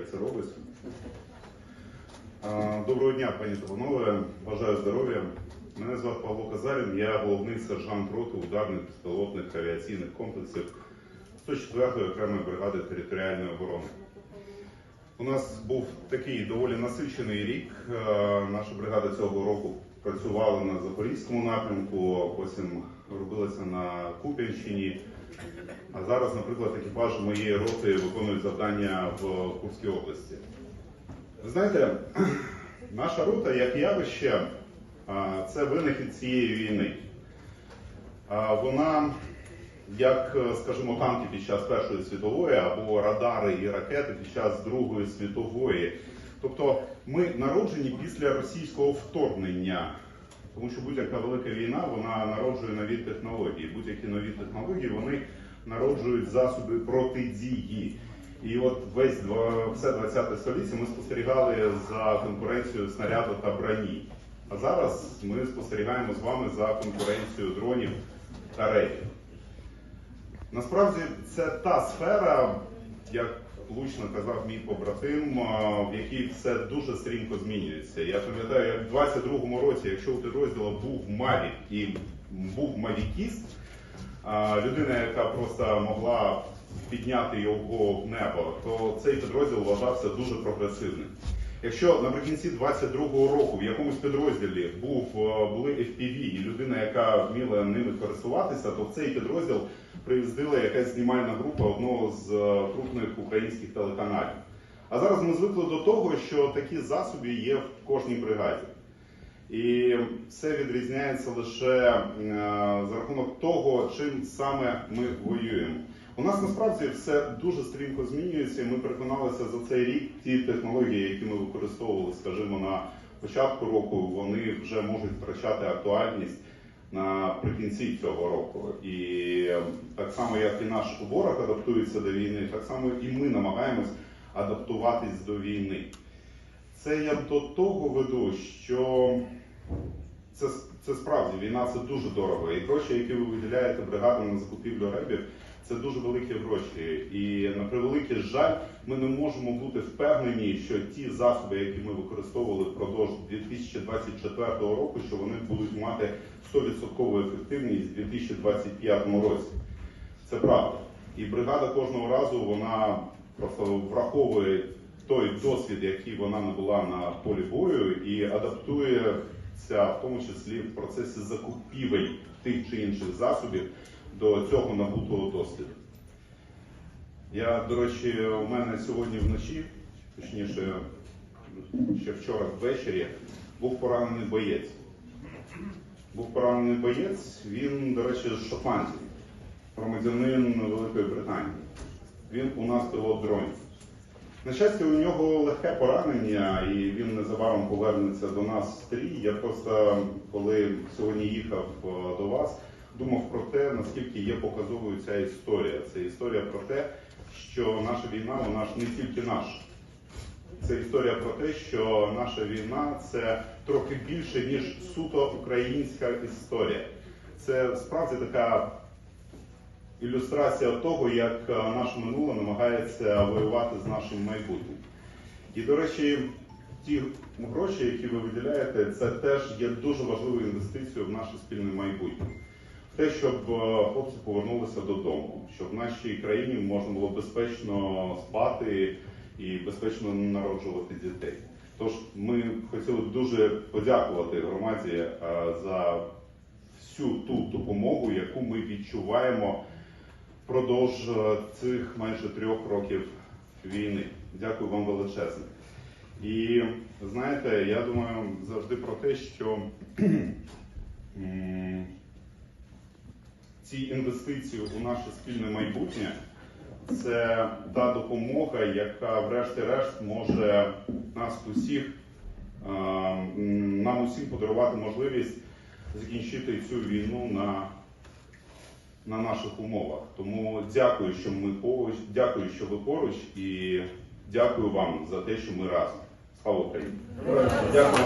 як це робиться. Доброго дня, пані та панове. Бажаю здоров'я. Мене звати Павло Казарін, я головний сержант роти ударних безпілотних авіаційних комплексів 104-ї окремої бригади територіальної оборони. У нас був такий доволі насичений рік. Наша бригада цього року працювала на Запорізькому напрямку, потім робилася на Куп'янщині. А зараз, наприклад, екіпаж моєї роти виконують завдання в Курській області. Ви знаєте, наша рота як явище це винахід цієї війни. Вона, як, е, скажімо, танки під час Першої світової або радари і ракети під час Другої світової. Тобто ми народжені після російського вторгнення. Тому що будь-яка велика війна вона народжує нові технології. Будь-які нові технології вони народжують засоби протидії. І от весь все 20 століття ми спостерігали за конкуренцією снаряду та броні. А зараз ми спостерігаємо з вами за конкуренцією дронів та рейдів. Насправді це та сфера, як влучно казав мій побратим, в якій все дуже стрімко змінюється. Я пам'ятаю, як в 22-му році, якщо у підрозділу був Мавік і був Мавікіст, людина, яка просто могла підняти його в небо, то цей підрозділ вважався дуже прогресивним. Якщо наприкінці 22-го року в якомусь підрозділі був, е, були FPV і людина, яка вміла ними користуватися, то в цей підрозділ приїздила якась знімальна група одного з е, крупних українських телеканалів. А зараз ми звикли до того, що такі засоби є в кожній бригаді. І все відрізняється лише е, за рахунок того, чим саме ми воюємо. У нас насправді все дуже стрімко змінюється. і Ми переконалися за цей рік ті технології, які ми використовували, скажімо, на початку року, вони вже можуть втрачати актуальність наприкінці цього року. І е, так само, як і наш ворог адаптується до війни, так само і ми намагаємось адаптуватись до війни. Це я до того веду, що це, це справді війна це дуже дорого. І гроші, які ви виділяєте бригадам на закупівлю ребів, це дуже великі гроші. І на превеликий жаль, ми не можемо бути впевнені, що ті засоби, які ми використовували впродовж 2024 року, що вони будуть мати 100% ефективність у 2025 році. Це правда. І бригада кожного разу вона просто враховує той досвід, який вона набула на полі бою, і адаптується в тому числі в процесі закупівель тих чи інших засобів до цього набутого досвіду. Я, до речі, у мене сьогодні вночі, точніше, ще вчора ввечері, був поранений боєць. Був поранений боєць, він, до речі, з Шотландії, громадянин Великої Британії. Він у нас пілот дронів. На щастя, у нього легке поранення, і він незабаром повернеться до нас в стрій. Я просто, коли сьогодні їхав е, до вас, думав про те, наскільки є показовою ця історія. Це історія про те, що наша війна, вона ж не тільки наша. Це історія про те, що наша війна це трохи більше, ніж суто українська історія. Це справді така ілюстрація того, як е, наше минуле намагається воювати з нашим майбутнім. І, до речі, ті гроші, які ви виділяєте, це теж є дуже важливою інвестицією в наше спільне майбутнє. Те, щоб е, хлопці повернулися додому, щоб в нашій країні можна було безпечно спати і безпечно народжувати дітей. Тож ми хотіли б дуже подякувати громаді е, за всю ту допомогу, яку ми відчуваємо впродовж е, цих майже трьох років війни. Дякую вам величезне. І знаєте, я думаю завжди про те, що ці інвестиції у наше спільне майбутнє це та допомога, яка, врешті-решт, може нас усіх, нам усім подарувати можливість закінчити цю війну на, на наших умовах. Тому дякую, що ми поруч, дякую, що ви поруч, і дякую вам за те, що ми разом. Слава Україні! Дякую.